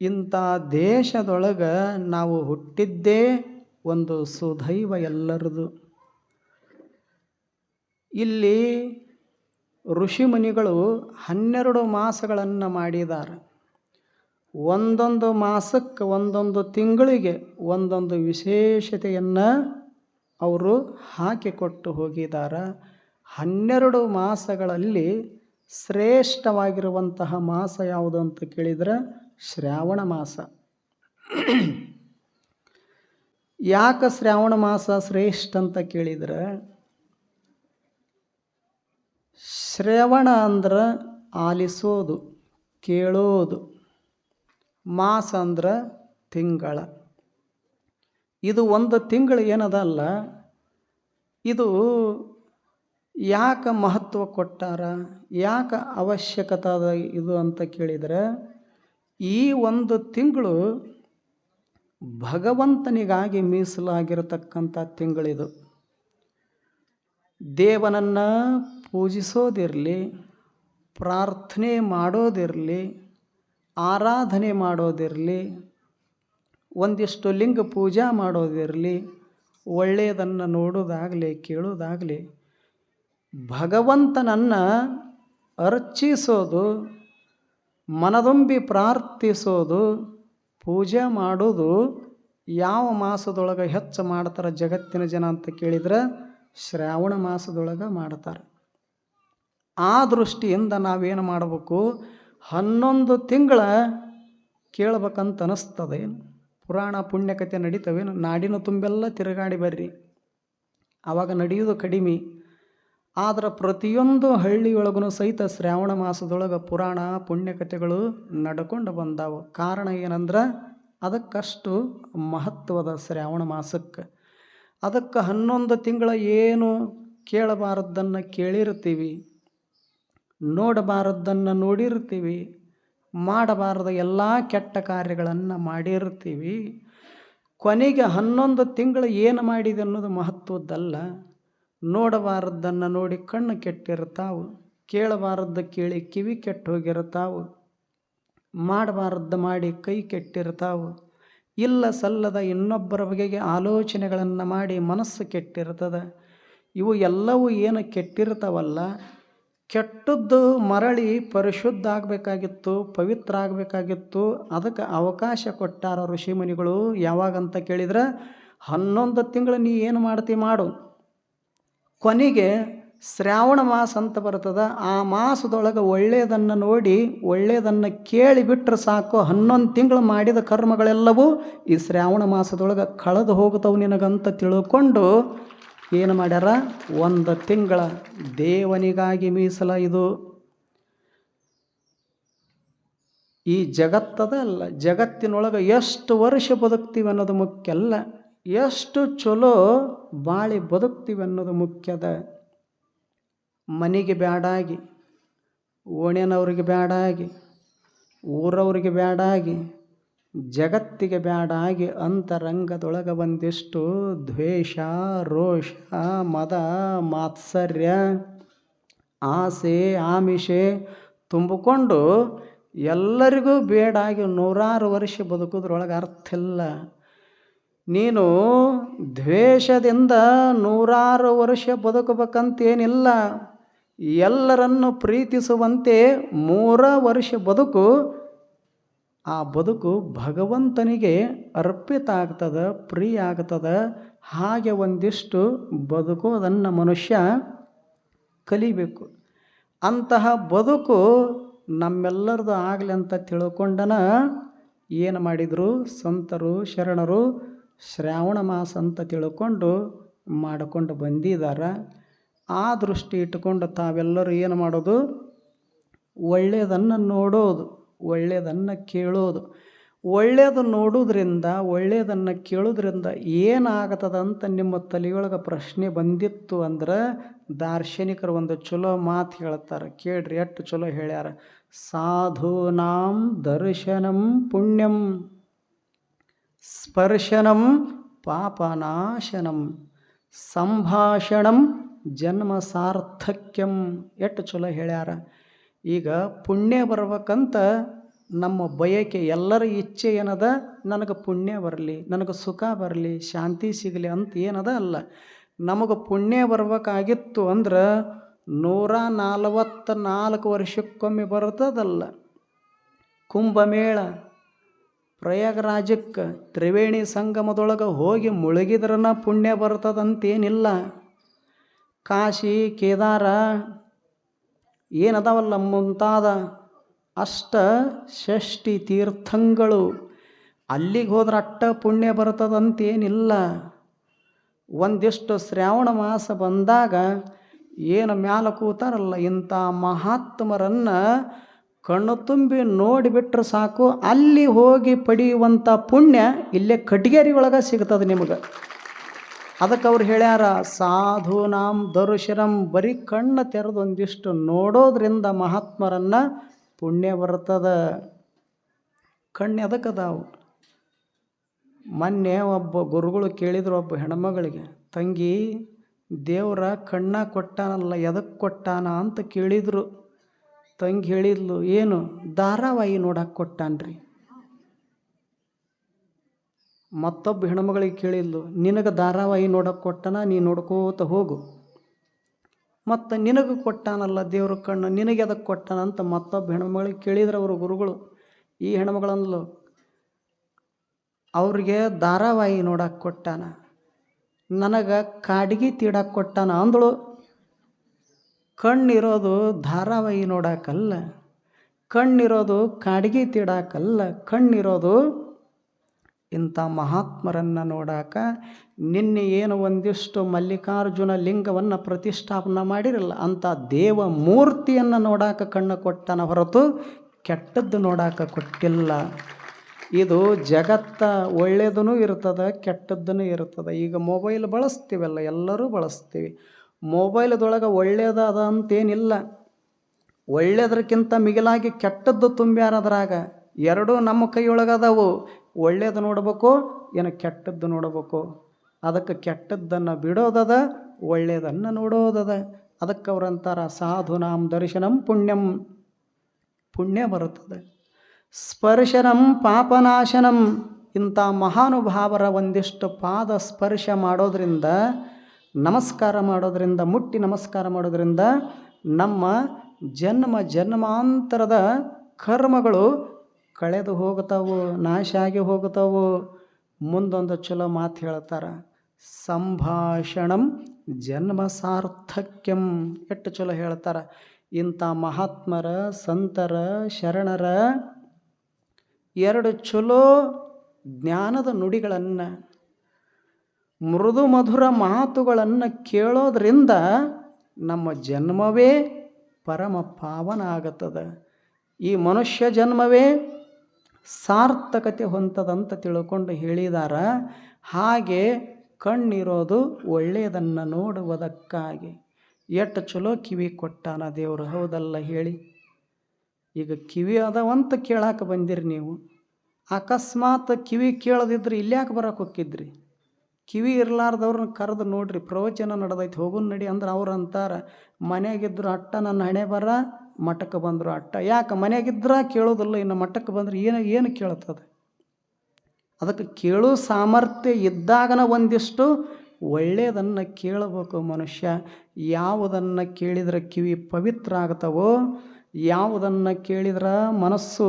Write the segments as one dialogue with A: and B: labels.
A: ಇಂಥ ದೇಶದೊಳಗೆ ನಾವು ಹುಟ್ಟಿದ್ದೇ ಒಂದು ಸುದೈವ ಎಲ್ಲರದು. ಇಲ್ಲಿ ಋಷಿಮುನಿಗಳು ಹನ್ನೆರಡು ಮಾಸಗಳನ್ನು ಮಾಡಿದ್ದಾರೆ ಒಂದೊಂದು ಮಾಸಕ್ಕೆ ಒಂದೊಂದು ತಿಂಗಳಿಗೆ ಒಂದೊಂದು ವಿಶೇಷತೆಯನ್ನು ಅವರು ಹಾಕಿಕೊಟ್ಟು ಹೋಗಿದ್ದಾರೆ ಹನ್ನೆರಡು ಮಾಸಗಳಲ್ಲಿ ಶ್ರೇಷ್ಠವಾಗಿರುವಂತಹ ಮಾಸ ಯಾವುದು ಅಂತ ಕೇಳಿದರೆ ಶ್ರಾವಣ ಮಾಸ. ಯಾಕೆ ಶ್ರಾವಣ ಮಾಸ ಶ್ರೇಷ್ಠ ಅಂತ ಕೇಳಿದ್ರೆ? ಶ್ರವಣ ಅಂದ್ರೆ ಆಲಿಸೋದು, ಕೇಳೋದು. ಮಾಸ ಅಂದ್ರೆ ತಿಂಗಳ. ಇದು ಒಂದು ತಿಂಗಳು ಏನದಲ್ಲ, ಇದು ಯಾಕೆ ಮಹತ್ವ ಕೊಟ್ಟಾರ, ಯಾಕೆ ಅವಶ್ಯಕತೆ ಇದು ಅಂತ ಕೇಳಿದರೆ? ಈ ಒಂದು ತಿಂಗಳು ಭಗವಂತನಿಗಾಗಿ ಮೀಸಲಾಗಿರತಕ್ಕಂಥ ತಿಂಗಳಿದು. ದೇವನನ್ನು ಪೂಜಿಸೋದಿರಲಿ, ಪ್ರಾರ್ಥನೆ ಮಾಡೋದಿರಲಿ, ಆರಾಧನೆ ಮಾಡೋದಿರಲಿ, ಒಂದಿಷ್ಟು ಲಿಂಗ ಪೂಜಾ ಮಾಡೋದಿರಲಿ, ಒಳ್ಳೆಯದನ್ನು ನೋಡೋದಾಗಲಿ, ಕೇಳೋದಾಗಲಿ ಭಗವಂತನನ್ನು ಅರ್ಚಿಸೋದು ಮನದುಂಬಿ ಪ್ರಾರ್ಥಿಸೋದು, ಪೂಜೆ ಮಾಡೋದು ಯಾವ ಮಾಸದೊಳಗೆ ಹೆಚ್ಚು ಮಾಡ್ತಾರೆ ಜಗತ್ತಿನ ಜನ ಅಂತ ಕೇಳಿದ್ರೆ ಶ್ರಾವಣ ಮಾಸದೊಳಗೆ ಮಾಡ್ತಾರೆ. ಆ ದೃಷ್ಟಿಯಿಂದ ನಾವೇನು ಮಾಡಬೇಕು? ಹನ್ನೊಂದು ತಿಂಗಳ ಕೇಳ್ಬೇಕಂತ ಅನಿಸ್ತದೆ. ಪುರಾಣ ಪುಣ್ಯಕತೆ ನಡೀತವೇನು? ನಾಡಿನ ತುಂಬೆಲ್ಲ ತಿರುಗಾಡಿ ಬರ್ರಿ. ಆವಾಗ ನಡೆಯೋದು ಕಡಿಮೆ. ಆದ್ರೆ ಪ್ರತಿಯೊಂದು ಹಳ್ಳಿಯೊಳಗೂ ಸಹಿತ ಶ್ರಾವಣ ಮಾಸದೊಳಗೆ ಪುರಾಣ ಪುಣ್ಯಕಥೆಗಳು ನಡ್ಕೊಂಡು ಬಂದಾವು. ಕಾರಣ ಏನಂದ್ರೆ ಅದಕ್ಕಷ್ಟು ಮಹತ್ವದ ಶ್ರಾವಣ ಮಾಸಕ್ಕೆ. ಅದಕ್ಕೆ ಹನ್ನೊಂದು ತಿಂಗಳ ಏನು ಕೇಳಬಾರದ್ದನ್ನು ಕೇಳಿರ್ತೀವಿ, ನೋಡಬಾರದ್ದನ್ನು ನೋಡಿರ್ತೀವಿ, ಮಾಡಬಾರದ ಎಲ್ಲ ಕೆಟ್ಟ ಕಾರ್ಯಗಳನ್ನು ಮಾಡಿರ್ತೀವಿ. ಕೊನೆಗೆ ಹನ್ನೊಂದು ತಿಂಗಳು ಏನು ಮಾಡಿದೆ ಅನ್ನೋದು ಮಹತ್ವದ್ದಲ್ಲ. ನೋಡಬಾರದ್ದನ್ನು ನೋಡಿ ಕಣ್ಣು ಕೆಟ್ಟಿರ್ತಾವು, ಕೇಳಬಾರದ್ದ ಕೇಳಿ ಕಿವಿ ಕೆಟ್ಟು ಹೋಗಿರ್ತಾವು ಮಾಡಬಾರದ್ದು ಮಾಡಿ ಕೈ ಕೆಟ್ಟಿರ್ತಾವು, ಇಲ್ಲ ಸಲ್ಲದ ಇನ್ನೊಬ್ಬರ ಬಗೆಗೆ ಆಲೋಚನೆಗಳನ್ನು ಮಾಡಿ ಮನಸ್ಸು ಕೆಟ್ಟಿರ್ತದೆ. ಇವು ಎಲ್ಲವೂ ಏನು ಕೆಟ್ಟಿರ್ತಾವಲ್ಲ, ಕೆಟ್ಟದ್ದು ಮರಳಿ ಪರಿಶುದ್ಧ ಆಗಬೇಕಾಗಿತ್ತು, ಪವಿತ್ರ ಆಗಬೇಕಾಗಿತ್ತು, ಅದಕ್ಕೆ ಅವಕಾಶ ಕೊಟ್ಟಾರ ಋಷಿಮುನಿಗಳು ಯಾವಾಗಂತ ಕೇಳಿದ್ರೆ, ಹನ್ನೊಂದು ತಿಂಗಳು ನೀ ಏನು ಮಾಡ್ತಿ ಮಾಡು. ಕೊನೆಗೆ ಶ್ರಾವಣ ಮಾಸ ಅಂತ ಬರ್ತದೆ, ಆ ಮಾಸದೊಳಗೆ ಒಳ್ಳೆಯದನ್ನು ನೋಡಿ ಒಳ್ಳೆಯದನ್ನು ಕೇಳಿ ಬಿಟ್ಟರೆ ಸಾಕು. ಹನ್ನೊಂದು ತಿಂಗಳು ಮಾಡಿದ ಕರ್ಮಗಳೆಲ್ಲವೂ ಈ ಶ್ರಾವಣ ಮಾಸದೊಳಗೆ ಕಳೆದು ಹೋಗ್ತಾವೆ ನಿನಗಂತ ತಿಳ್ಕೊಂಡು, ಏನು ಮಾಡ್ಯಾರ? ಒಂದು ತಿಂಗಳ ದೇವನಿಗಾಗಿ ಮೀಸಲ ಇದು. ಈ ಜಗತ್ತದ ಅಲ್ಲ ಜಗತ್ತಿನೊಳಗೆ ಎಷ್ಟು ವರ್ಷ ಬದುಕ್ತೀವಿ ಅನ್ನೋದು ಮುಖ್ಯ ಅಲ್ಲ. ಎಷ್ಟು ಚಲೋ ಬಾಳಿ ಬದುಕ್ತೀವಿ ಅನ್ನೋದು ಮುಖ್ಯದ. ಮನೆಗೆ ಓಣ್ಯನವ್ರಿಗೆ ಬ್ಯಾಡಾಗಿ, ಊರವ್ರಿಗೆ ಬ್ಯಾಡಾಗಿ, ಜಗತ್ತಿಗೆ ಬ್ಯಾಡಾಗಿ ಅಂತರಂಗದೊಳಗೆ ಒಂದಿಷ್ಟು ದ್ವೇಷ, ರೋಷ, ಮದ, ಮಾತ್ಸರ್ಯ, ಆಸೆ, ಆಮಿಷೆ ತುಂಬಿಕೊಂಡು ಎಲ್ಲರಿಗೂ ಬೇಡಾಗಿ ನೂರಾರು ವರ್ಷ ಬದುಕೋದ್ರೊಳಗೆ ಅರ್ಥ ಇಲ್ಲ. ನೀನು ದ್ವೇಷದಿಂದ ನೂರಾರು ವರ್ಷ ಬದುಕಬೇಕಂತೇನಿಲ್ಲ. ಎಲ್ಲರನ್ನು ಪ್ರೀತಿಸುವಂತೆ ಮೂರ ವರ್ಷ ಬದುಕು, ಆ ಬದುಕು ಭಗವಂತನಿಗೆ ಅರ್ಪಿತ ಆಗ್ತದೆ ಪ್ರಿಯ ಆಗ್ತದೆ ಹಾಗೆ ಒಂದಿಷ್ಟು ಬದುಕೋದನ್ನು ಮನುಷ್ಯ ಕಲಿಬೇಕು. ಅಂತಹ ಬದುಕು ನಮ್ಮೆಲ್ಲರದು ಆಗಲಿ ಅಂತ ತಿಳ್ಕೊಂಡನ ಏನು ಮಾಡಿದರು? ಸಂತರು, ಶರಣರು ಶ್ರಾವಣ ಮಾಸ ಅಂತ ತಿಳ್ಕೊಂಡು ಮಾಡಿಕೊಂಡು ಬಂದಿದ್ದಾರೆ ಆ ದೃಷ್ಟಿ ಇಟ್ಕೊಂಡು ತಾವೆಲ್ಲರೂ ಏನು ಮಾಡೋದು? ಒಳ್ಳೆಯದನ್ನು ನೋಡೋದು ಒಳ್ಳೆಯದನ್ನು ಕೇಳೋದು. ಒಳ್ಳೆಯದು ನೋಡೋದ್ರಿಂದ ಒಳ್ಳೆಯದನ್ನು ಕೇಳೋದ್ರಿಂದ ಏನಾಗತದ ಅಂತ ನಿಮ್ಮ ತಲೆಯೊಳಗೆ ಪ್ರಶ್ನೆ ಬಂದಿತ್ತು ಅಂದ್ರೆ ದಾರ್ಶನಿಕರು ಒಂದು ಚಲೋ ಮಾತು ಹೇಳ್ತಾರೆ. ಕೇಳ್ರಿ, ಎಷ್ಟು ಚಲೋ ಹೇಳ್ಯಾರ? ಸಾಧೂನಾಂ ದರ್ಶನಂ ಪುಣ್ಯಂ. ಸ್ಪರ್ಶನಂ ಪಾಪನಾಶನಂ ಸಂಭಾಷಣಂ ಜನ್ಮ ಸಾರ್ಥಕ್ಯಂ ಎಷ್ಟು ಚಲೋ ಹೇಳ್ಯಾರ. ಈಗ ಪುಣ್ಯ ಬರ್ಬೇಕಂತ ನಮ್ಮ ಬಯಕೆ ಎಲ್ಲರ ಇಚ್ಛೆ ಏನದ? ನನಗೆ ಪುಣ್ಯ ಬರಲಿ, ನನಗೆ ಸುಖ ಬರಲಿ, ಶಾಂತಿ ಸಿಗಲಿ ಅಂತ ಏನದ ಅಲ್ಲ. ನಮಗೆ ಪುಣ್ಯ ಬರ್ಬೇಕಾಗಿತ್ತು ಅಂದ್ರೆ ನೂರ ನಲವತ್ತ ನಾಲ್ಕು ವರ್ಷಕ್ಕೊಮ್ಮೆ ಬರ್ತದಲ್ಲ. ಕುಂಭಮೇಳ. ಪ್ರಯಾಗರಾಜಕ್ಕೆ ತ್ರಿವೇಣಿ ಸಂಗಮದೊಳಗೆ ಹೋಗಿ ಮುಳುಗಿದ್ರನ ಪುಣ್ಯ ಬರ್ತದಂತೇನಿಲ್ಲ. ಕಾಶಿ, ಕೇದಾರ ಏನದಾವಲ್ಲ ಮುಂತಾದ ಅಷ್ಟ ಷಷ್ಠಿ ತೀರ್ಥಂಗಳು. ಅಲ್ಲಿಗೆ ಹೋದ್ರೆ ಅಟ್ಟ ಪುಣ್ಯ ಬರ್ತದಂತೇನಿಲ್ಲ. ಒಂದಿಷ್ಟು ಶ್ರಾವಣ ಮಾಸ ಬಂದಾಗ ಏನು ಮ್ಯಾಲ ಕೂತಾರಲ್ಲ ಇಂಥ ಮಹಾತ್ಮರನ್ನು ಕಣ್ಣು ತುಂಬಿ ನೋಡಿಬಿಟ್ರೆ ಸಾಕು, ಅಲ್ಲಿ ಹೋಗಿ ಪಡೆಯುವಂಥ ಪುಣ್ಯ ಇಲ್ಲೇ ಕಟ್ಗೇರಿ ಒಳಗೆ ಸಿಗ್ತದೆ ನಿಮಗೆ. ಅದಕ್ಕೆ ಅವ್ರು ಹೇಳ್ಯಾರ, ಸಾಧು ನಾಮ್ ದರುಶರಂ ಬರೀ ಕಣ್ಣು ತೆರೆದು ಒಂದಿಷ್ಟು ನೋಡೋದ್ರಿಂದ ಮಹಾತ್ಮರನ್ನು ಪುಣ್ಯ ಬರ್ತದ. ಕಣ್ಣು ಎದಕ್ಕದಾವು ಮೊನ್ನೆ ಒಬ್ಬ ಗುರುಗಳು ಕೇಳಿದ್ರು ಒಬ್ಬ ಹೆಣ್ಮಗಳಿಗೆ, ತಂಗಿ, ದೇವರ ಕಣ್ಣ ಕೊಟ್ಟಾನಲ್ಲ ಎದಕ್ಕೆ ಕೊಟ್ಟಾನ? ಅಂತ ಕೇಳಿದರು. ತಂಗಿ ಹೇಳಿದ್ಲು, ಏನು, ಧಾರಾವಾಹಿ ನೋಡಕ್ಕೆ ಕೊಟ್ಟಾನ್ರಿ. ಮತ್ತೊಬ್ಬ ಹೆಣ್ಮಗಳಿಗೆ ಕೇಳಿದ್ಲು, ನಿನಗೆ ಧಾರಾವಾಹಿ ನೋಡಕ್ಕೆ ಕೊಟ್ಟನ, ನೀ ನೋಡ್ಕೋತ ಹೋಗು. ಮತ್ತು ನಿನಗೆ ಕೊಟ್ಟಾನಲ್ಲ ದೇವ್ರ ಕಣ್ಣು, ನಿನಗೆ ಅದಕ್ಕೆ ಕೊಟ್ಟಾನ? ಅಂತ ಮತ್ತೊಬ್ಬ ಹೆಣ್ಮಗಳಿಗೆ ಕೇಳಿದ್ರೆ ಅವರು ಗುರುಗಳು. ಈ ಹೆಣ್ಮಗಳಂದ್ಲು ಅವ್ರಿಗೆ ಧಾರಾವಾಹಿ ನೋಡಕ್ಕೆ ಕೊಟ್ಟಾನ, ನನಗೆ ಕಾಡಿಗೆ ತೀಡಕ್ಕೆ ಕೊಟ್ಟಾನ ಅಂದಳು. ಕಣ್ಣಿರೋದು ಧಾರಾವಾಹಿ ನೋಡಕ್ಕಲ್ಲ ಕಣ್ಣಿರೋದು ಕಾಡಿಗೆ ತೀಡಾಕಲ್ಲ, ಕಣ್ಣಿರೋದು ಇಂಥ ಮಹಾತ್ಮರನ್ನು ನೋಡಾಕ ನಿನ್ನೆ ಏನು ಒಂದಿಷ್ಟು ಮಲ್ಲಿಕಾರ್ಜುನ ಲಿಂಗವನ್ನು ಪ್ರತಿಷ್ಠಾಪನೆ ಮಾಡಿರಲ್ಲ, ಅಂಥ ದೇವ ಮೂರ್ತಿಯನ್ನು ನೋಡಾಕ ಕಣ್ಣು ಕೊಟ್ಟನ ಹೊರತು ಕೆಟ್ಟದ್ದು ನೋಡಾಕ ಕೊಟ್ಟಿಲ್ಲ. ಇದು ಜಗತ್ತ ಒಳ್ಳೆಯದೂ ಇರ್ತದೆ ಕೆಟ್ಟದ್ದೂ ಇರ್ತದೆ. ಈಗ ಮೊಬೈಲ್ ಬಳಸ್ತೀವಲ್ಲ, ಎಲ್ಲರೂ ಬಳಸ್ತೀವಿ. ಮೊಬೈಲ್ದೊಳಗೆ ಒಳ್ಳೆಯದಾದ ಅಂತೇನಿಲ್ಲ. ಒಳ್ಳೆಯದಕ್ಕಿಂತ ಮಿಗಿಲಾಗಿ ಕೆಟ್ಟದ್ದು ತುಂಬ್ಯಾರ ಅದ್ರಾಗ. ಎರಡೂ ನಮ್ಮ ಕೈಯೊಳಗದಾವು ಒಳ್ಳೇದು ನೋಡಬೇಕು, ಏನು ಕೆಟ್ಟದ್ದು ನೋಡಬೇಕು. ಅದಕ್ಕೆ ಕೆಟ್ಟದ್ದನ್ನು ಬಿಡೋದದ ಒಳ್ಳೆಯದನ್ನು ನೋಡೋದದ. ಅದಕ್ಕೆ ಅವ್ರಂತಾರ ಸಾಧು ನಾಮ್ ದರ್ಶನಂ ಪುಣ್ಯಂ. ಪುಣ್ಯ ಬರುತ್ತದೆ. ಸ್ಪರ್ಶನಂ ಪಾಪನಾಶನಂ. ಇಂಥ ಮಹಾನುಭಾವರ ಒಂದಿಷ್ಟು ಪಾದ ಸ್ಪರ್ಶ ಮಾಡೋದ್ರಿಂದ ನಮಸ್ಕಾರ ಮಾಡೋದರಿಂದ, ಮುಟ್ಟಿ ನಮಸ್ಕಾರ ಮಾಡೋದರಿಂದ ನಮ್ಮ ಜನ್ಮ ಜನ್ಮಾಂತರದ ಕರ್ಮಗಳು ಕಳೆದು ಹೋಗ್ತಾವು ನಾಶ ಆಗಿ ಹೋಗ್ತಾವು ಮುಂದೊಂದು ಚಲೋ ಮಾತು ಹೇಳ್ತಾರೆ, ಸಂಭಾಷಣಂ ಜನ್ಮ ಸಾರ್ಥಕ್ಯಂ ಎಷ್ಟು ಚಲೋ ಹೇಳ್ತಾರೆ. ಇಂಥ ಮಹಾತ್ಮರ, ಸಂತರ, ಶರಣರ ಎರಡು ಚಲೋ ಜ್ಞಾನದ ನುಡಿಗಳನ್ನು ಮೃದು ಮಧುರ ಮಾತುಗಳನ್ನು ಕೇಳೋದರಿಂದ ನಮ್ಮ ಜನ್ಮವೇ ಪರಮ ಪಾವನ ಆಗುತ್ತದೆ ಈ ಮನುಷ್ಯ ಜನ್ಮವೇ ಸಾರ್ಥಕತೆ ಹೊಂತದಂತ ತಿಳ್ಕೊಂಡು ಹೇಳಿದಾರ. ಹಾಗೆ ಕಣ್ಣಿರೋದು ಒಳ್ಳೆಯದನ್ನು ನೋಡುವುದಕ್ಕಾಗಿ. ಎಷ್ಟು ಚಲೋ ಕಿವಿ ಕೊಟ್ಟಾನ ದೇವರು, ಹೌದಲ್ಲ ಹೇಳಿ. ಈಗ ಕಿವಿ ಅದಾವಂತ ಕೇಳಾಕ ಬಂದಿರಿ ನೀವು. ಅಕಸ್ಮಾತ್ ಕಿವಿ ಕೇಳದಿದ್ರೆ ಇಲ್ಯಾಕೆ ಬರಕ್ಕೆ ಹೋಗಿದ್ರಿ ಕಿವಿ ಇರಲಾರ್ದವ್ರನ್ನ ಕರೆದು ನೋಡ್ರಿ, ಪ್ರವಚನ ನಡೆದೈತೆ, ಹೋಗುನ್ ನಡಿ ಅಂದ್ರೆ ಅವ್ರು ಅಂತಾರೆ ಮನೆಯಾಗಿದ್ದರು ಅಟ್ಟ ನನ್ನ ಹಣೆ ಬರ ಮಠಕ್ಕೆ ಬಂದರು ಅಟ್ಟ. ಯಾಕೆ ಮನೆಯಾಗಿದ್ರೆ ಕೇಳೋದಿಲ್ಲ, ಇನ್ನು ಮಠಕ್ಕೆ ಬಂದರೆ ಏನು ಏನು ಕೇಳ್ತದೆ? ಅದಕ್ಕೆ ಕೇಳೋ ಸಾಮರ್ಥ್ಯ ಇದ್ದಾಗನ ಒಂದಿಷ್ಟು ಒಳ್ಳೆಯದನ್ನು ಕೇಳಬೇಕು ಮನುಷ್ಯ. ಯಾವುದನ್ನು ಕೇಳಿದ್ರೆ ಕಿವಿ ಪವಿತ್ರ ಆಗ್ತವೋ, ಯಾವುದನ್ನು ಕೇಳಿದ್ರೆ ಮನಸ್ಸು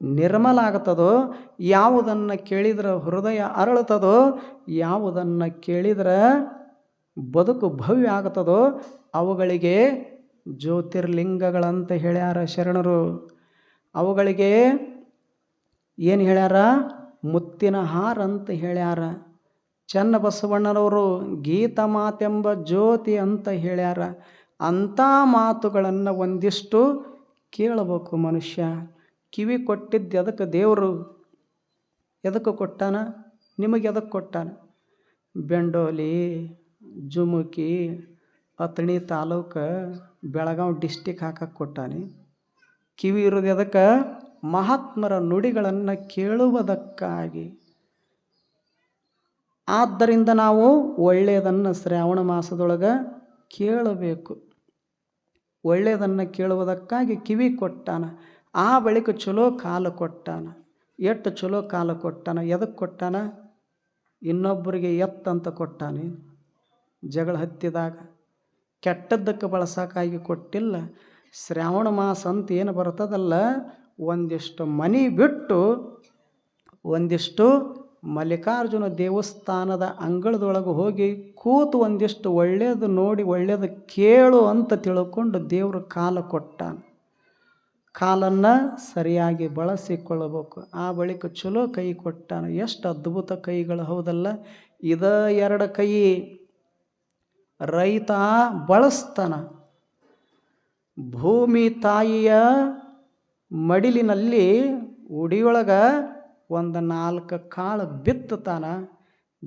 A: ನಿರ್ಮಲ ಆಗ್ತದೋ ಯಾವುದನ್ನು ಕೇಳಿದ್ರೆ ಹೃದಯ ಅರಳುತ್ತದೋ, ಯಾವುದನ್ನು ಕೇಳಿದ್ರೆ ಬದುಕು ಭವ್ಯ ಆಗ್ತದೋ, ಅವುಗಳಿಗೆ ಜ್ಯೋತಿರ್ಲಿಂಗಗಳಂತ ಹೇಳ್ಯಾರ ಶರಣರು. ಅವುಗಳಿಗೆ ಏನು ಹೇಳ್ಯಾರ? ಮುತ್ತಿನ ಹಾರ ಅಂತ ಹೇಳ್ಯಾರ. ಚನ್ನ ಬಸವಣ್ಣನವರು ಗೀತ ಮಾತೆಂಬ ಜ್ಯೋತಿ ಅಂತ ಹೇಳ್ಯಾರ. ಅಂಥ ಮಾತುಗಳನ್ನು ಒಂದಿಷ್ಟು ಕೇಳಬೇಕು ಮನುಷ್ಯ. ಕಿವಿ ಕೊಟ್ಟಿದ್ದು ಅದಕ್ಕೆ ದೇವರು ಎದಕ್ಕೆ ಕೊಟ್ಟಾನ? ನಿಮಗೆ ಎದಕ್ಕೆ ಕೊಟ್ಟಾನ? ಬೆಂಡೋಲಿ, ಜುಮುಕಿ ಅತಣಿ ತಾಲೂಕು ಬೆಳಗಾವಿ ಡಿಸ್ಟಿಕ್ ಹಾಕಕ್ಕೆ ಕೊಟ್ಟಾನೆ. ಕಿವಿ ಇರೋದು ಎದಕ್ಕೆ? ಮಹಾತ್ಮರ ನುಡಿಗಳನ್ನು ಕೇಳುವುದಕ್ಕಾಗಿ. ಆದ್ದರಿಂದ ನಾವು ಒಳ್ಳೆಯದನ್ನು ಶ್ರಾವಣ ಮಾಸದೊಳಗೆ ಕೇಳಬೇಕು. ಒಳ್ಳೆಯದನ್ನು ಕೇಳುವುದಕ್ಕಾಗಿ ಕಿವಿ ಕೊಟ್ಟಾನ. ಆ ಬಳಿಕ ಚಲೋ ಕಾಲು ಕೊಟ್ಟಾನ. ಎಷ್ಟು ಚಲೋ ಕಾಲ ಕೊಟ್ಟಾನ ಎದಕ್ಕೆ ಕೊಟ್ಟಾನ? ಇನ್ನೊಬ್ಬರಿಗೆ ಎತ್ತಂತ ಕೊಟ್ಟಾನೆ. ಜಗಳ ಹತ್ತಿದಾಗ ಕೆಟ್ಟದ್ದಕ್ಕೆ ಬಳಸೋಕ್ಕಾಗಿ ಕೊಟ್ಟಿಲ್ಲ. ಶ್ರಾವಣ ಮಾಸ ಅಂತ ಏನು ಬರ್ತದಲ್ಲ, ಒಂದಿಷ್ಟು ಮನೆ ಬಿಟ್ಟು ಒಂದಿಷ್ಟು ಮಲ್ಲಿಕಾರ್ಜುನ ದೇವಸ್ಥಾನದ ಅಂಗಳದೊಳಗೆ ಹೋಗಿ ಕೂತು ಒಂದಿಷ್ಟು ಒಳ್ಳೆಯದು ನೋಡಿ ಒಳ್ಳೆಯದು ಕೇಳು ಅಂತ ತಿಳ್ಕೊಂಡು ದೇವರು ಕಾಲ ಕೊಟ್ಟಾನ. ಕಾಲನ್ನು ಸರಿಯಾಗಿ ಬಳಸಿಕೊಳ್ಳಬೇಕು. ಆ ಬಳಿಕ ಚಲೋ ಕೈ ಕೊಟ್ಟಾನ. ಎಷ್ಟು ಅದ್ಭುತ ಕೈಗಳು ಹೌದಲ್ಲ. ಇದ ಎರಡು ಕೈ ರೈತ ಬಳಸ್ತಾನ. ಭೂಮಿ ತಾಯಿಯ ಮಡಿಲಿನಲ್ಲಿ ಉಡಿಯೊಳಗೆ ಒಂದು ನಾಲ್ಕು ಕಾಳು ಬಿತ್ತುತ್ತಾನ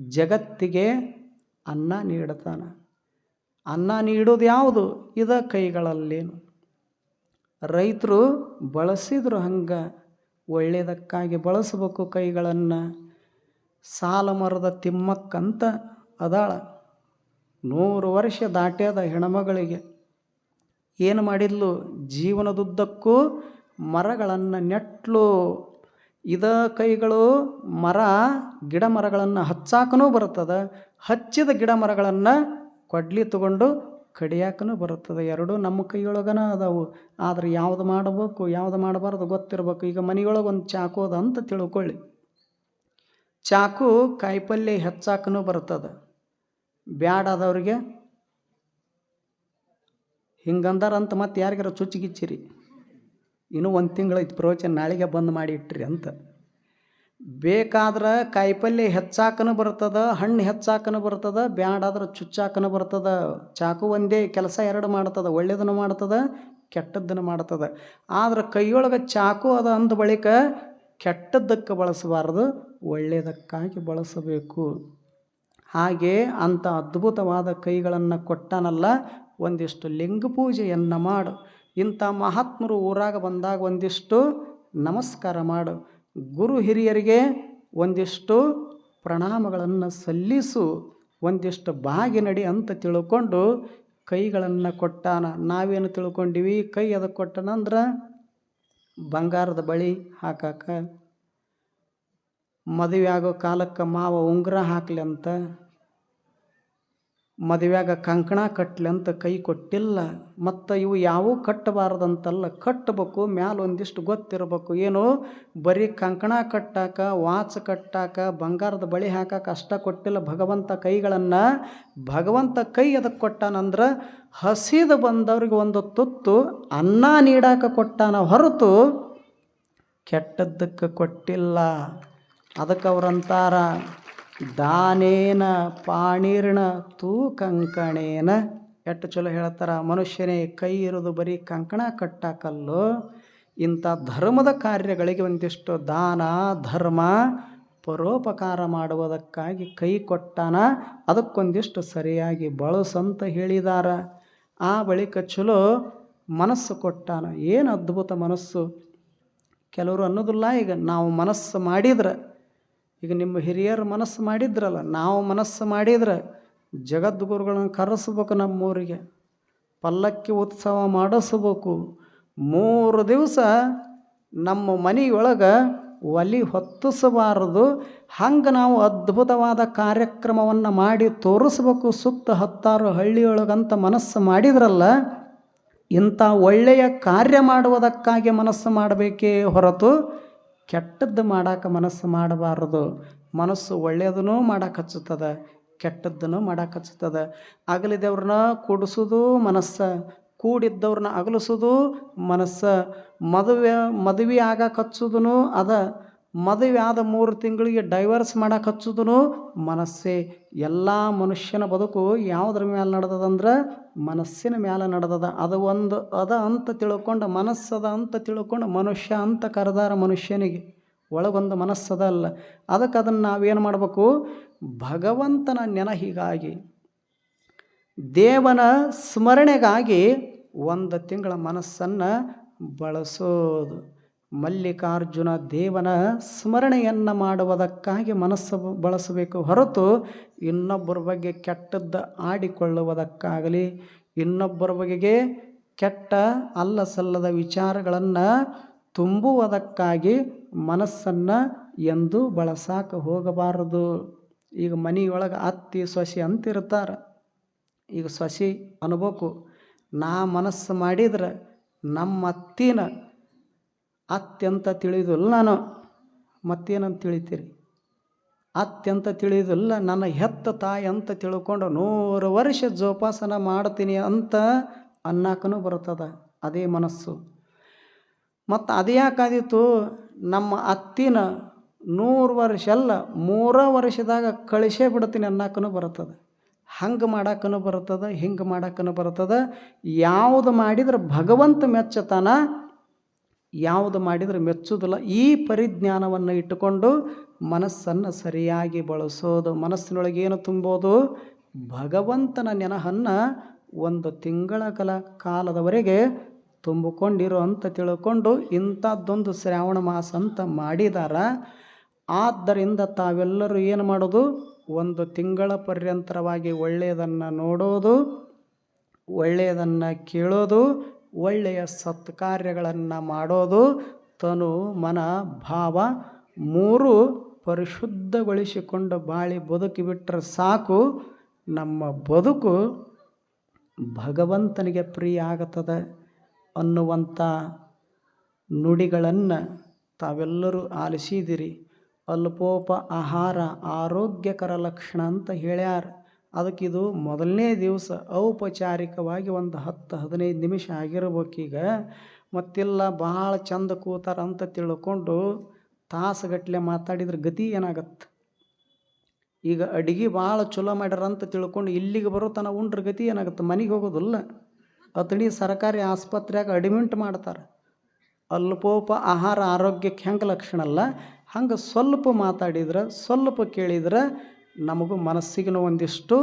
A: ಜಗತ್ತಿಗೆ ಅನ್ನ ನೀಡ್ತಾನೆ. ಅನ್ನ ನೀಡೋದು ಯಾವುದು? ಇದ ಕೈಗಳಲ್ಲೇನು. ರೈತರು ಬಳಸಿದ್ರು ಹಂಗೆ ಒಳ್ಳೆಯದಕ್ಕಾಗಿ ಬಳಸಬೇಕು ಕೈಗಳನ್ನು. ಸಾಲ ಮರದ ತಿಮ್ಮಕ್ಕಂತ ಅದಾಳ. ನೂರು ವರ್ಷ ದಾಟ್ಯದ ಹೆಣ್ಮಗಳಿಗೆ ಏನು ಮಾಡಿದ್ಲು? ಜೀವನದುದ್ದಕ್ಕೂ ಮರಗಳನ್ನು ನೆಟ್ಲು. ಇದ ಕೈಗಳು ಮರ ಗಿಡ ಮರಗಳನ್ನು ಹಚ್ಚಾಕನೂ ಬರ್ತದೆ ಹಚ್ಚಿದ ಗಿಡ ಮರಗಳನ್ನು ಕೊಡ್ಲಿ ತಗೊಂಡು ಕಡಿಯಾಕನೂ ಬರುತ್ತದೆ. ಎರಡೂ ನಮ್ಮ ಕೈಯೊಳಗನ ಅದಾವು. ಆದ್ರೆ ಯಾವ್ದು ಮಾಡಬೇಕು, ಯಾವ್ದು ಮಾಡಬಾರ್ದು ಗೊತ್ತಿರ್ಬೇಕು. ಈಗ ಮನೆಯೊಳಗೆ ಒಂದು ಚಾಕು ಅದ ಅಂತ ತಿಳ್ಕೊಳ್ಳಿ. ಚಾಕು ಕಾಯಿಪಲ್ಯ ಹೆಚ್ಚಾಕನೂ ಬರ್ತದೆ. ಬ್ಯಾಡಾದವ್ರಿಗೆ ಹಿಂಗಂದಾರಂತ ಮತ್ತೆ ಯಾರಿಗಾರ ಚುಚ್ಚಿಗಿಚ್ಚಿರಿ. ಇನ್ನೂ ಒಂದು ತಿಂಗಳೈತಿ. ಪ್ರವಚನ ನಾಳೆಗೆ ಬಂದ್ ಮಾಡಿ ಇಟ್ರಿ ಅಂತ. ಬೇಕಾದ್ರೆ ಕಾಯಿಪಲ್ಯ ಹೆಚ್ಚಾಕನು ಬರ್ತದ, ಹಣ್ಣು ಹೆಚ್ಚಾಕನು ಬರ್ತದ, ಬ್ಯಾಡಾದ್ರೆ ಚುಚ್ಚಾಕನು ಬರ್ತದ. ಚಾಕು ಒಂದೇ ಕೆಲಸ ಎರಡು ಮಾಡ್ತದ ಒಳ್ಳೆಯದನ್ನು ಮಾಡ್ತದ, ಕೆಟ್ಟದ್ದನ್ನು ಮಾಡ್ತದ. ಆದ್ರೆ ಕೈಯೊಳಗೆ ಚಾಕು ಅದ ಅಂದ ಬಳಿಕ ಕೆಟ್ಟದ್ದಕ್ಕೆ ಬಳಸಬಾರ್ದು ಒಳ್ಳೆಯದಕ್ಕಾಗಿ ಬಳಸಬೇಕು. ಹಾಗೆ ಅಂಥ ಅದ್ಭುತವಾದ ಕೈಗಳನ್ನು ಕೊಟ್ಟನಲ್ಲ, ಒಂದಿಷ್ಟು ಲಿಂಗ ಪೂಜೆಯನ್ನು ಮಾಡು. ಇಂಥ ಮಹಾತ್ಮರು ಊರಾಗ ಬಂದಾಗ ಒಂದಿಷ್ಟು ನಮಸ್ಕಾರ ಮಾಡು. ಗುರು ಹಿರಿಯರಿಗೆ ಒಂದಿಷ್ಟು ಪ್ರಣಾಮಗಳನ್ನು ಸಲ್ಲಿಸು, ಒಂದಿಷ್ಟು ಬಾಗಿ ನಡಿ ಅಂತ ತಿಳ್ಕೊಂಡು ಕೈಗಳನ್ನು ಕೊಟ್ಟಾನ. ನಾವೇನು ತಿಳ್ಕೊಂಡಿವಿ? ಕೈ ಅದಕ್ಕೆ ಕೊಟ್ಟನಂದ್ರೆ ಬಂಗಾರದ ಬಳಿ ಹಾಕಾಕ. ಮದುವೆ ಆಗೋ ಕಾಲಕ್ಕೆ ಮಾವ ಉಂಗುರ ಹಾಕ್ಲಿ ಅಂತ ಮದುವೆಯಾಗ ಕಂಕಣ ಕಟ್ಲಿ ಅಂತ ಕೈ ಕೊಟ್ಟಿಲ್ಲ. ಮತ್ತು ಇವು ಯಾವೂ ಕಟ್ಟಬಾರ್ದಂತಲ್ಲ, ಕಟ್ಟಬೇಕು ಮ್ಯಾಲ ಒಂದಿಷ್ಟು ಗೊತ್ತಿರಬೇಕು. ಏನು? ಬರೀ ಕಂಕಣ ಕಟ್ಟಾಕ, ವಾಚ್ ಕಟ್ಟಾಕ, ಬಂಗಾರದ ಬಳಿ ಹಾಕಕ್ಕೆ ಅಷ್ಟ ಕೊಟ್ಟಿಲ್ಲ ಭಗವಂತ ಕೈಗಳನ್ನು. ಭಗವಂತ ಕೈ ಅದಕ್ಕೆ ಕೊಟ್ಟಾನಂದ್ರೆ ಹಸಿದು ಬಂದವ್ರಿಗೆ ಒಂದು ತುತ್ತು ಅನ್ನ ನೀಡಾಕ ಕೊಟ್ಟಾನ ಹೊರತು ಕೆಟ್ಟದ್ದಕ್ಕೆ ಕೊಟ್ಟಿಲ್ಲ. ಅದಕ್ಕೆ ಅವ್ರಂತಾರ ದಾನೇನ ಪಾಣಿರ್ಣ ತೂ ಕಂಕಣೇನ. ಎಷ್ಟು ಚಲೋ ಹೇಳ್ತಾರ, ಮನುಷ್ಯನೇ ಕೈ ಇರೋದು ಬರೀ ಕಂಕಣ ಕಟ್ಟಾಕಲ್ಲು ಇಂಥ ಧರ್ಮದ ಕಾರ್ಯಗಳಿಗೆ ಒಂದಿಷ್ಟು ದಾನ, ಧರ್ಮ, ಪರೋಪಕಾರ ಮಾಡುವುದಕ್ಕಾಗಿ ಕೈ ಕೊಟ್ಟಾನ, ಅದಕ್ಕೊಂದಿಷ್ಟು ಸರಿಯಾಗಿ ಬಳಸಂತ ಹೇಳಿದಾರ. ಆ ಬಳಿಕ ಚಲೋ ಮನಸ್ಸು ಕೊಟ್ಟಾನ. ಏನು ಅದ್ಭುತ ಮನಸ್ಸು. ಕೆಲವರು ಅನ್ನೋದಿಲ್ಲ, ಈಗ ನಾವು ಮನಸ್ಸು ಮಾಡಿದ್ರೆ ಈಗ ನಿಮ್ಮ ಹಿರಿಯರು ಮನಸ್ಸು ಮಾಡಿದ್ರಲ್ಲ, ನಾವು ಮನಸ್ಸು ಮಾಡಿದ್ರೆ ಜಗದ್ಗುರುಗಳನ್ನು ಕರೆಸ್ಬೇಕು ನಮ್ಮೂರಿಗೆ, ಪಲ್ಲಕ್ಕಿ ಉತ್ಸವ ಮಾಡಿಸ್ಬೇಕು. ಮೂರು ದಿವಸ ನಮ್ಮ ಮನೆಯೊಳಗೆ ಒಲಿ ಹೊತ್ತಿಸಬಾರದು. ಹಂಗೆ ನಾವು ಅದ್ಭುತವಾದ ಕಾರ್ಯಕ್ರಮವನ್ನು ಮಾಡಿ ತೋರಿಸ್ಬೇಕು. ಸುತ್ತ ಹತ್ತಾರು ಹಳ್ಳಿಯೊಳಗಂತ ಮನಸ್ಸು ಮಾಡಿದ್ರಲ್ಲ, ಇಂಥ ಒಳ್ಳೆಯ ಕಾರ್ಯ ಮಾಡುವುದಕ್ಕಾಗಿ ಮನಸ್ಸು ಮಾಡಬೇಕೇ ಹೊರತು ಕೆಟ್ಟದ್ದು ಮಾಡಕ್ಕೆ ಮನಸ್ಸು ಮಾಡಬಾರದು. ಮನಸ್ಸು ಒಳ್ಳೆಯದನ್ನೂ ಮಾಡಕ್ಕೆ ಹಚ್ಚುತ್ತದೆ, ಕೆಟ್ಟದ್ದನ್ನು ಮಾಡಕ್ಕೆ ಹಚ್ಚುತ್ತದೆ. ಅಗಲಿದವ್ರನ್ನ ಕೂಡಿಸೋದು ಮನಸ್ಸು, ಕೂಡಿದ್ದವ್ರನ್ನ ಅಗಲಿಸೋದು ಮನಸ್ಸು. ಮದುವೆ ಮದುವೆ ಆಗಕ್ಕೆ ಹಚ್ಚೋದು ಅದ. ಮದುವೆ ಆದ ಮೂರು ತಿಂಗಳಿಗೆ ಡೈವರ್ಸ್ ಮಾಡಕ್ಕೆ ಹಚ್ಚೋದು ಮನಸ್ಸೇ. ಎಲ್ಲ ಮನುಷ್ಯನ ಬದುಕು ಯಾವುದ್ರ ಮೇಲೆ ನಡೆದದಂದ್ರೆ ಮನಸ್ಸಿನ ಮೇಲೆ ನಡೆದದ. ಅದು ಒಂದು, ಅದ ಅಂತ ತಿಳ್ಕೊಂಡು ಮನಸ್ಸದ ಅಂತ ತಿಳ್ಕೊಂಡು ಮನುಷ್ಯ ಅಂತ ಕರೆದಾರ ಮನುಷ್ಯನಿಗೆ. ಒಳಗೊಂದು ಮನಸ್ಸದ ಅಲ್ಲ. ಅದಕ್ಕೆ ಅದನ್ನು ನಾವೇನು ಮಾಡಬೇಕು? ಭಗವಂತನ ನೆನಹಿಗಾಗಿ, ದೇವನ ಸ್ಮರಣೆಗಾಗಿ ಒಂದು ತಿಂಗಳ ಮನಸ್ಸನ್ನು ಬಳಸೋದು. ಮಲ್ಲಿಕಾರ್ಜುನ ದೇವನ ಸ್ಮರಣೆಯನ್ನು ಮಾಡುವುದಕ್ಕಾಗಿ ಮನಸ್ಸು ಬಳಸಬೇಕು ಹೊರತು ಇನ್ನೊಬ್ಬರ ಬಗ್ಗೆ ಕೆಟ್ಟದ್ದು ಆಡಿಕೊಳ್ಳುವುದಕ್ಕಾಗಲಿ, ಇನ್ನೊಬ್ಬರ ಬಗೆಗೆ ಕೆಟ್ಟ ಅಲ್ಲ ಸಲ್ಲದ ವಿಚಾರಗಳನ್ನು ತುಂಬುವುದಕ್ಕಾಗಿ ಮನಸ್ಸನ್ನು ಎಂದು ಬಳಸಾಕ ಹೋಗಬಾರದು. ಈಗ ಮನೆಯೊಳಗೆ ಅತ್ತಿ, ಸೊಸಿ ಅಂತಿರ್ತಾರೆ. ಈಗ ಸೊಸಿ ಅನ್ಬೇಕು, ನಾ ಮನಸ್ಸು ಮಾಡಿದ್ರೆ ನಮ್ಮ ಅತ್ತಿನ ಅತ್ಯಂತ ತಿಳಿದಲ್ಲ ನಾನು. ಮತ್ತೇನಂತ ತಿಳಿತೀರಿ? ಅತ್ಯಂತ ತಿಳಿದಲ್ಲ ನನ್ನ ಹೆತ್ತ ತಾಯಿ ಅಂತ ತಿಳ್ಕೊಂಡು ನೂರು ವರ್ಷ ಜೋಪಾಸನ ಮಾಡ್ತೀನಿ ಅಂತ ಅನ್ನಕ್ಕೂ ಬರ್ತದ. ಅದೇ ಮನಸ್ಸು. ಮತ್ತು ಅದು ಯಾಕಾದಿತ್ತು ನಮ್ಮ ಅತ್ತಿನ ನೂರು ವರ್ಷ ಅಲ್ಲ, ಮೂರ ವರ್ಷದಾಗ ಕಳಿಸೇ ಬಿಡ್ತೀನಿ ಅನ್ನಕ್ಕೂ ಬರ್ತದೆ. ಹಂಗೆ ಮಾಡಕ್ಕೂ ಬರ್ತದೆ, ಹಿಂಗೆ ಮಾಡಕ್ಕೂ ಬರ್ತದೆ. ಯಾವುದು ಮಾಡಿದ್ರೆ ಭಗವಂತ ಮೆಚ್ಚತಾನ ಯಾವುದು ಮಾಡಿದರೆ ಮೆಚ್ಚುವುದಿಲ್ಲ ಈ ಪರಿಜ್ಞಾನವನ್ನು ಇಟ್ಟುಕೊಂಡು ಮನಸ್ಸನ್ನು ಸರಿಯಾಗಿ ಬಳಸೋದು, ಮನಸ್ಸಿನೊಳಗೆ ಏನು ತುಂಬೋದು? ಭಗವಂತನ ನೆನಹನ್ನು ಒಂದು ತಿಂಗಳ ಕಲ ಕಾಲದವರೆಗೆ ತುಂಬಿಕೊಂಡಿರೋ ಅಂತ ತಿಳ್ಕೊಂಡು ಇಂಥದ್ದೊಂದು ಶ್ರಾವಣ ಮಾಸ ಅಂತ ಮಾಡಿದಾರ. ಆದ್ದರಿಂದ ತಾವೆಲ್ಲರೂ ಏನು ಮಾಡೋದು? ಒಂದು ತಿಂಗಳ ಪರ್ಯಂತರವಾಗಿ ಒಳ್ಳೆಯದನ್ನು ನೋಡೋದು, ಒಳ್ಳೆಯದನ್ನು ಕೇಳೋದು ಒಳ್ಳೆಯ ಸತ್ಕಾರ್ಯಗಳನ್ನು ಮಾಡೋದು ತನು ಮನ ಭಾವ ಮೂರು ಪರಿಶುದ್ಧಗೊಳಿಸಿಕೊಂಡು ಬಾಳಿ ಬದುಕಿಬಿಟ್ರೆ ಸಾಕು. ನಮ್ಮ ಬದುಕು ಭಗವಂತನಿಗೆ ಪ್ರಿಯ ಆಗುತ್ತದೆ ಅನ್ನುವಂಥ ನುಡಿಗಳನ್ನು ತಾವೆಲ್ಲರೂ ಆಲಿಸಿದಿರಿ. ಅಲ್ಪೋಪ ಆಹಾರ ಆರೋಗ್ಯಕರ ಲಕ್ಷಣ ಅಂತ ಹೇಳ್ಯಾರ. ಅದಕ್ಕಿದು ಮೊದಲನೇ ದಿವಸ ಔಪಚಾರಿಕವಾಗಿ ಒಂದು ಹತ್ತು, ಹದಿನೈದು ನಿಮಿಷ ಆಗಿರ್ಬೇಕೀಗ ಮತ್ತಿಲ್ಲ ಭಾಳ ಚಂದ ಕೂತಾರ ಅಂತ ತಿಳ್ಕೊಂಡು ತಾಸುಗಟ್ಟಲೆ ಮಾತಾಡಿದ್ರೆ ಗತಿ ಏನಾಗತ್ತೆ ಈಗ ಅಡುಗೆ ಭಾಳ ಚಲೋ ಮಾಡ್ಯಾರ ಅಂತ ತಿಳ್ಕೊಂಡು ಇಲ್ಲಿಗೆ ಬರೋ ತನ ಉಂಡ್ರ ಗತಿ ಏನಾಗುತ್ತೆ ಮನೆಗೆ ಹೋಗೋದಿಲ್ಲ. ಅತಣಿ ಸರ್ಕಾರಿ ಆಸ್ಪತ್ರೆಯಾಗ ಅಡ್ಮಿಂಟ್ ಮಾಡ್ತಾರೆ. ಅಲ್ಪೋಪ ಆಹಾರ ಆರೋಗ್ಯಕ್ಕೆ ಹೆಂಗೆ ಲಕ್ಷಣ ಅಲ್ಲ? ಹಂಗೆ ಸ್ವಲ್ಪ ಮಾತಾಡಿದ್ರೆ, ಸ್ವಲ್ಪ ಕೇಳಿದ್ರೆ ನಮಗೂ ಮನಸ್ಸಿಗೂ ಒಂದಿಷ್ಟು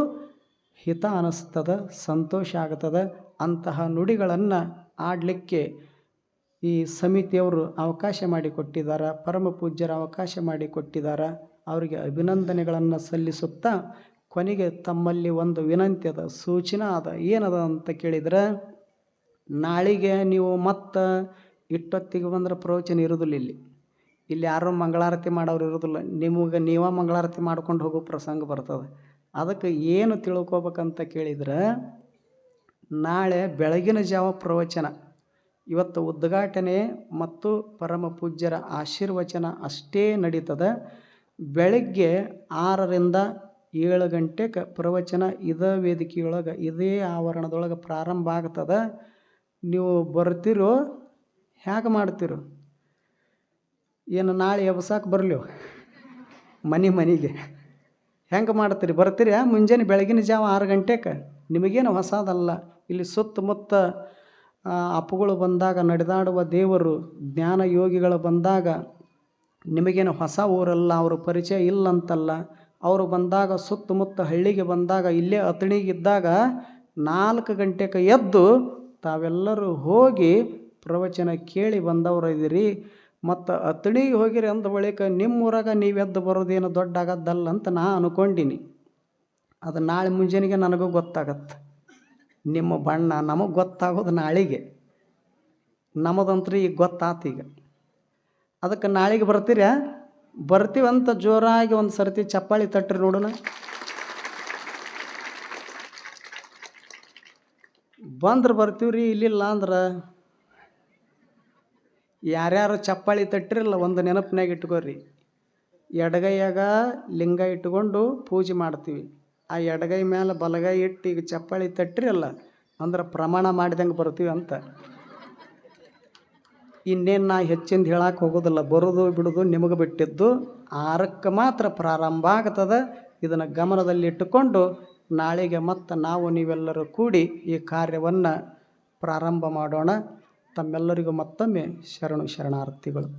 A: ಹಿತ ಅನ್ನಿಸ್ತದೆ ಸಂತೋಷ ಆಗ್ತದೆ ಅಂತಹ ನುಡಿಗಳನ್ನು ಆಡಲಿಕ್ಕೆ ಈ ಸಮಿತಿಯವರು ಅವಕಾಶ ಮಾಡಿಕೊಟ್ಟಿದ್ದಾರೆ ಪರಮ ಪೂಜ್ಯರ ಅವಕಾಶ ಮಾಡಿಕೊಟ್ಟಿದ್ದಾರೆ ಅವರಿಗೆ ಅಭಿನಂದನೆಗಳನ್ನು ಸಲ್ಲಿಸುತ್ತಾ ಕೊನೆಗೆ ತಮ್ಮಲ್ಲಿ ಒಂದು ವಿನಂತಿ ಅದ, ಸೂಚನೆ ಅದ, ಏನದ ಅಂತ ಕೇಳಿದ್ರೆ, ನಾಳಿಗೆ ನೀವು ಮತ್ತೆ ಇಟ್ಟೊತ್ತಿಗೆ ಬಂದ್ರೆ ಪ್ರವಚನ ಇರೋದಿಲ್ಲ ಇಲ್ಲಿ. ಇಲ್ಲಿ ಯಾರೂ ಮಂಗಳಾರತಿ ಮಾಡೋರು ಇರೋದಿಲ್ಲ. ನಿಮಗೆ ನೀವ ಮಂಗಳಾರತಿ ಮಾಡ್ಕೊಂಡು ಹೋಗೋ ಪ್ರಸಂಗ ಬರ್ತದೆ. ಅದಕ್ಕೆ ಏನು ತಿಳ್ಕೊಬೇಕಂತ ಕೇಳಿದ್ರೆ, ನಾಳೆ ಬೆಳಗಿನ ಜಾವ ಪ್ರವಚನ, ಇವತ್ತು ಉದ್ಘಾಟನೆ ಮತ್ತು ಪರಮ ಪೂಜ್ಯರ ಆಶೀರ್ವಚನ ಅಷ್ಟೇ ನಡೀತದೆ. ಬೆಳಗ್ಗೆ ಆರರಿಂದ ಏಳು ಗಂಟೆಗೆ ಪ್ರವಚನ ಇದೇ ವೇದಿಕೆಯೊಳಗೆ ಇದೇ ಆವರಣದೊಳಗೆ ಪ್ರಾರಂಭ ಆಗ್ತದೆ. ನೀವು ಬರ್ತಿರೋ, ಹೇಗೆ ಮಾಡ್ತಿರೋ? ಏನು ನಾಳೆ ಎಬ್ಸಾಕ ಬರಲಿವು? ಮನೆ ಮನೆಗೆ. ಹೆಂಗೆ ಮಾಡ್ತೀರಿ? ಬರ್ತೀರಿ? ಮುಂಜಾನೆ ಬೆಳಗಿನ ಜಾವ ಆರು ಗಂಟೆಗೆ ನಿಮಗೇನು ಹೊಸದಲ್ಲ. ಇಲ್ಲಿ ಸುತ್ತಮುತ್ತ ಅಪ್ಪುಗಳು ಬಂದಾಗ, ನಡೆದಾಡುವ ದೇವರು, ಜ್ಞಾನ ಯೋಗಿಗಳು ಬಂದಾಗ ನಿಮಗೇನು ಹೊಸ ಊರಲ್ಲ, ಅವ್ರ ಪರಿಚಯ ಇಲ್ಲಂತಲ್ಲ. ಅವರು ಬಂದಾಗ, ಸುತ್ತಮುತ್ತ ಹಳ್ಳಿಗೆ ಬಂದಾಗ, ಇಲ್ಲೇ ಅತಣಿಗಿದ್ದಾಗ ನಾಲ್ಕು ಗಂಟೆಗೆ ಎದ್ದು ತಾವೆಲ್ಲರೂ ಹೋಗಿ ಪ್ರವಚನ ಕೇಳಿ ಬಂದವರು ಇದ್ದೀರಿ ಮತ್ತು ಅತಣಿಗೆ ಹೋಗಿರಿ ಅಂದ ಬಳಿಕ ನಿಮ್ಮ ಊರಾಗ ನೀವು ಎದ್ದು ಬರೋದೇನು ದೊಡ್ಡ ಆಗದ್ದಲ್ಲ ಅಂತ ನಾ ಅನ್ಕೊಂಡೀನಿ. ಅದು ನಾಳೆ ಮುಂಜಾನೆಗೆ ನನಗೂ ಗೊತ್ತಾಗತ್ತೆ. ನಿಮ್ಮ ಬಣ್ಣ ನಮಗೆ ಗೊತ್ತಾಗೋದು ನಾಳೆಗೆ. ನಮ್ಮದಂತ್ರಿ ಈಗ ಗೊತ್ತಾತು ಈಗ. ಅದಕ್ಕೆ ನಾಳೆಗೆ ಬರ್ತೀರಾ? ಬರ್ತೀವಂತ ಜೋರಾಗಿ ಒಂದು ಸರ್ತಿ ಚಪ್ಪಾಳಿ ತಟ್ಟ್ರಿ ನೋಡೋಣ. ಬಂದ್ರೆ ಬರ್ತೀವ್ರಿ, ಇಲ್ಲಿಲ್ಲ ಅಂದ್ರೆ ಯಾರ್ಯಾರು ಚಪ್ಪಾಳಿ ತಟ್ಟಿರಲ್ಲ, ಒಂದು ನೆನಪಿನಾಗ ಇಟ್ಕೋರಿ. ಎಡಗೈಯಾಗ ಲಿಂಗ ಇಟ್ಕೊಂಡು ಪೂಜೆ ಮಾಡ್ತೀವಿ. ಆ ಎಡಗೈ ಮೇಲೆ ಬಲಗೈ ಇಟ್ಟು ಈಗ ಚಪ್ಪಾಳಿ ತಟ್ಟಿರಲ್ಲ, ಅಂದ್ರೆ ಪ್ರಮಾಣ ಮಾಡಿದಂಗೆ ಬರ್ತೀವಿ ಅಂತ. ಇನ್ನೇನು ನಾ ಹೆಚ್ಚಿಂದ ಹೇಳಕ್ಕೆ ಹೋಗೋದಿಲ್ಲ, ಬರೋದು ಬಿಡೋದು ನಿಮಗೆ ಬಿಟ್ಟಿದ್ದು ಆರಕ್ಕೆ ಮಾತ್ರ ಪ್ರಾರಂಭ ಆಗ್ತದೆ. ಇದನ್ನು ಗಮನದಲ್ಲಿಟ್ಟುಕೊಂಡು ನಾಳೆಗೆ ಮತ್ತೆ ನಾವು ನೀವೆಲ್ಲರೂ ಕೂಡಿ ಈ ಕಾರ್ಯವನ್ನು ಪ್ರಾರಂಭ ಮಾಡೋಣ. ತಮ್ಮೆಲ್ಲರಿಗೂ ಮತ್ತೊಮ್ಮೆ ಶರಣು ಶರಣಾರ್ಥಿಗಳು.